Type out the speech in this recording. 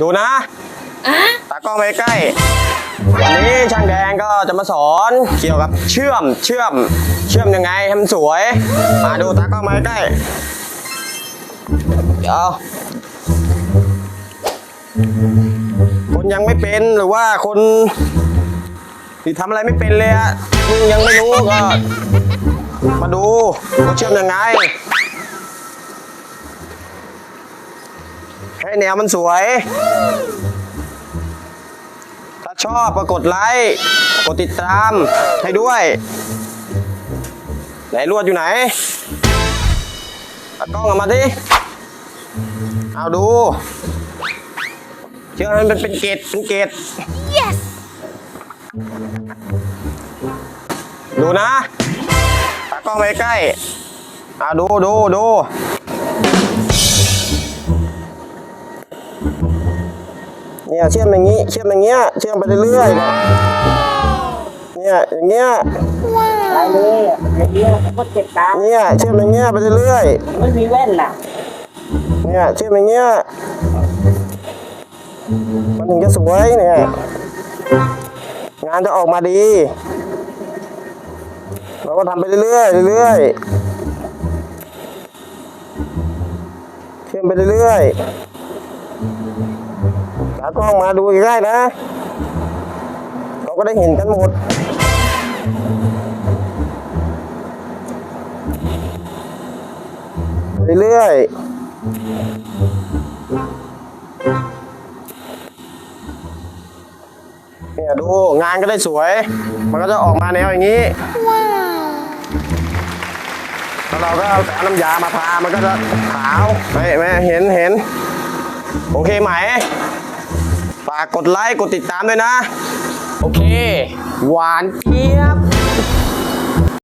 ดูนะอะตากล้องไปใกล้วันนี้ช่างแดงก็จะมาสอนเกี่ยวกับเชื่อมเชื่อมเชื่อมยังไงให้มันสวย มาดูตากล้องมาใกล้เดี๋ยวคนยังไม่เป็นหรือว่าคนที่ทำอะไรไม่เป็นเลยอะมึงยังไม่รู้ก็มาดูว่าเชื่อมยังไง ให้แนวมันสวย ถ้าชอบก็กดไลค์ กดติดตามให้ด้วย ไหนลวดอยู่ไหนเอากล้องออกมาดิ เอาดู เชื่อมันเป็นเป็นเกตเป็นเกต yes ดูนะตากล้องไปใกล้เอาดูดูดู เนี่ยเชื่อมอย่างนี้ เชื่อมอย่างเงี้ย เชื่อมไปเรื่อยๆนะเนี่ยอย่างเงี้ยไปเลยอะไอ้เนี้ยก็เจ็บตาเนี่ยเชื่อมอย่างเงี้ยไปเรื่อยไม่มีแว่นล่ะๆเนี่ยเชื่อมอย่างเงี้ยมันถึงจะสวยเนี่ย งานจะออกมาดีเราก็ทำไปเรื่อยๆเรื่อยๆเชื่อมไปเรื่อยๆ ตากล้องมาดูใกล้นะเราก็ได้เห็นกันหมด เรื่อยๆเนี่ยดูงานก็ได้สวย มันก็จะออกมาแนวอย่างนี้แล้วเราก็เอาน้ำยามาทามันก็จะขาวไม่ไม่เห็นเห็น โอเคไหม ฝากกดไลค์ กดติดตามด้วยนะ โอเค หวานเจี๊ยบ